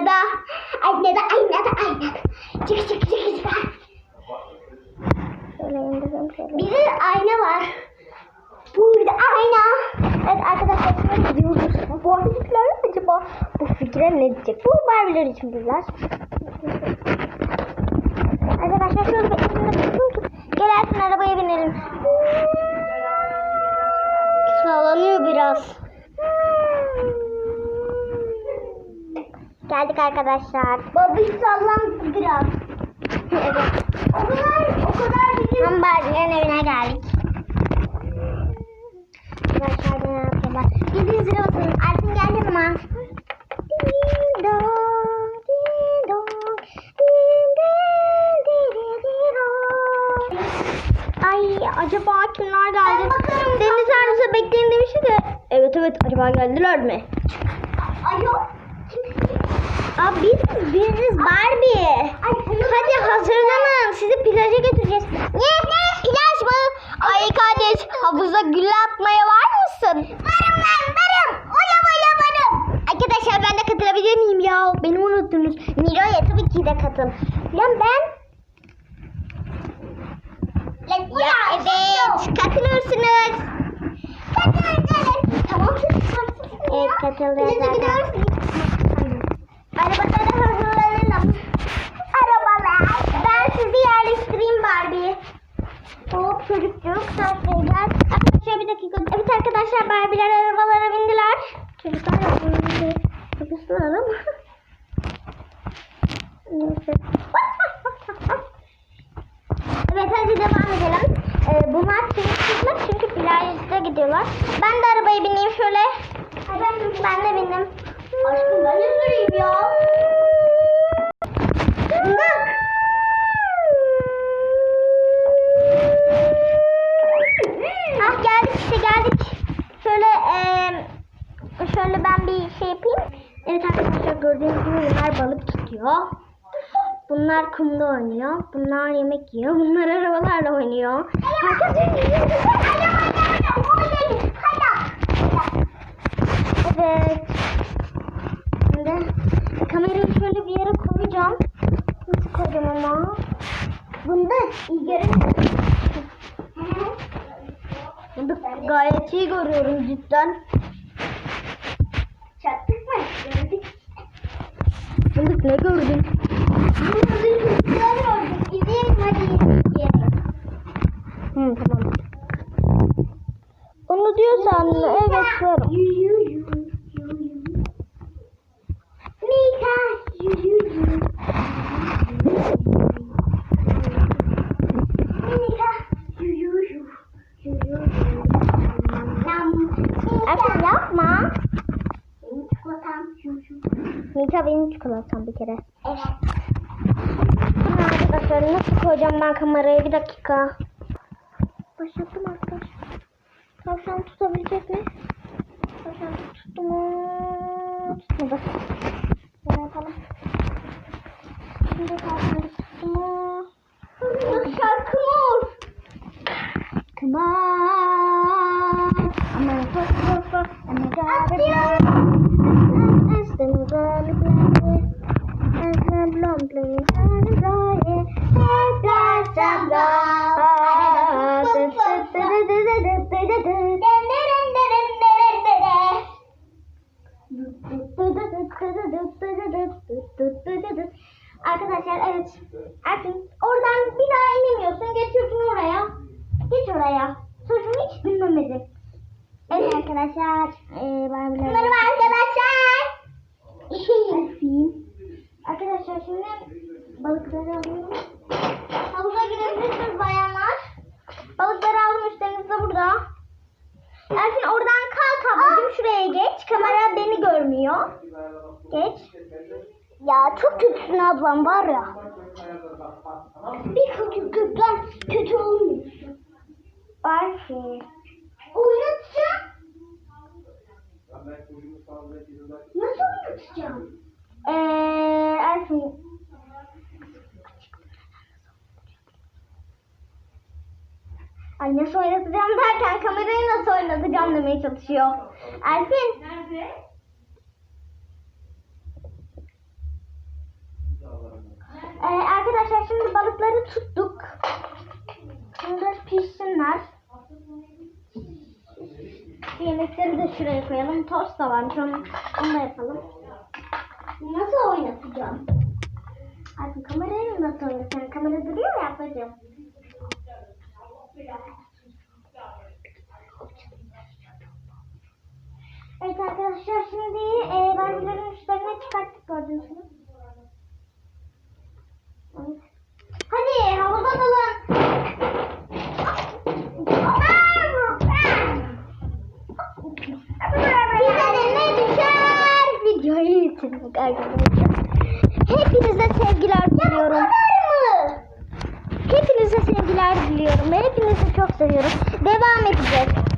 Aynada. Aynada, aynada, aynada. Çık çık çık çık. Bir ayna var. Burada ayna. Evet arkadaşlar şöyle gidiyoruz. Bu Barbie'ler acaba bu fikre ne diyecek? Bu Barbie'ler için bizler. Arkadaşlar şöyle ki gel Ersin arabaya binelim. Sallanıyor biraz. Geldik arkadaşlar. Babiş sallandı biraz. evet. O kadar, o kadar bizim... Tam Barbie'lerin evine geldik. Arkadaşlar ne yapıyorlar? Gidin zile basın. Ersin gel yanıma. Ding dong, ding dong, ding ding, ding dong. Ay acaba kimler geldi? Deniz Arnavut'a bekleyin demişti de. Evet evet acaba geldiler mi? Ay yok. Aa biz biziz Barbie. Hadi hazırlanın. Sizi plaja götüreceğiz. Ne? Ne? Plaj mı? Ay kardeş havuza gül atmaya var mısın? Varım ben varım. Ola ola varım. Arkadaşlar ben de katılabilir miyim ya? Beni unuttunuz. Nilo'ya tabii ki de katıl. Ya ben ya evet katılırsınız. Tamam. Evet katılıyor Plaja gidiyoruz. Arabalara hazırlanalım. Arabalar. Ben sizi yerleştireyim Barbie. Sen gel. Arkadaşlar bir dakika. Evet arkadaşlar Barbie'ler arabalara bindiler. Çocuklar yapıyor. Çocuklar ama. Neyse. Evet hadi devam edelim. Ee, bunlar çocuklar çünkü plajda gidiyorlar. Ben de arabaya bineyim şöyle. Ben de bindim. Aşkım ben de süreyim ya. Şöyle ben bir şey yapayım. Evet arkadaşlar gördüğünüz gibi bunlar balık tutuyor. Bunlar kumda oynuyor. Bunlar yemek yiyor. Bunlar arabalarla oynuyor. Herkes Evet. Şimdi kamerayı şöyle bir yere koyacağım. Nasıl koyacağım ama? Bunda iyi görünüyor. Bunda gayet iyi görüyorum cidden. Fındık ne gördün? Hı tamam. Onu diyorsan evet diyorum. Yu yu yu yu yu. Mika yu yu yu. Mika yu yu yu. Yu yu yu. Nam. Erkan yapma. Benim çikolatam yu yu. Mika benim çikolatam bir kere. Evet. Bunu arkadaşlar nasıl koyacağım ben kamerayı bir dakika. Başlattım arkadaşlar. Tavşan tutabilecek mi? Tavşan tuttu mu? Tutmadı. Ne yapalım? Şimdi tavşan tuttu mu? Şarkı mor. Come on. I'm gonna go, go, go. I'm gonna go, Arkadaşlar evet. Erkin oradan bir daha inemiyorsun. Geçiyorsun oraya. Geç oraya. Çocuğum hiç dinlemedi. Evet arkadaşlar. Ee, ben. Merhaba arkadaşlar. Arkadaşlar şimdi balıkları alıyorum. Havuza girebilirsiniz bayanlar. Balıkları aldım üstleriniz de burada. Ersin oradan kalk ablacığım şuraya geç. Kamera beni görmüyor. Geç. Ya çok kötüsün ablam var ya. Bir kötü kötüler kötü olmuyor. Barfi. Oynatacağım. Nasıl oynatacağım? Ee, Ersin. Ay nasıl oynatacağım derken kamerayı nasıl oynatacağım demeye çalışıyor. Ersin. Nerede? Ee, arkadaşlar şimdi balıkları tuttuk. Şunları pişsinler. Yemekleri de şuraya koyalım. Tost da varmış onu, onu da yapalım. Nasıl oynatacağım? Artık kamerayı nasıl oynatacağım? Kamera duruyor mu yapacağım? Evet arkadaşlar şimdi e, Barbie'lerin üstlerine çıkarttık gibi. Evet. Hadi havuza dalın. Bize düşer? Videoyu bitirdik arkadaşlar. Hepinize sevgiler diliyorum. Hepinize sevgiler diliyorum. Hepinizi çok seviyorum. Devam edeceğiz.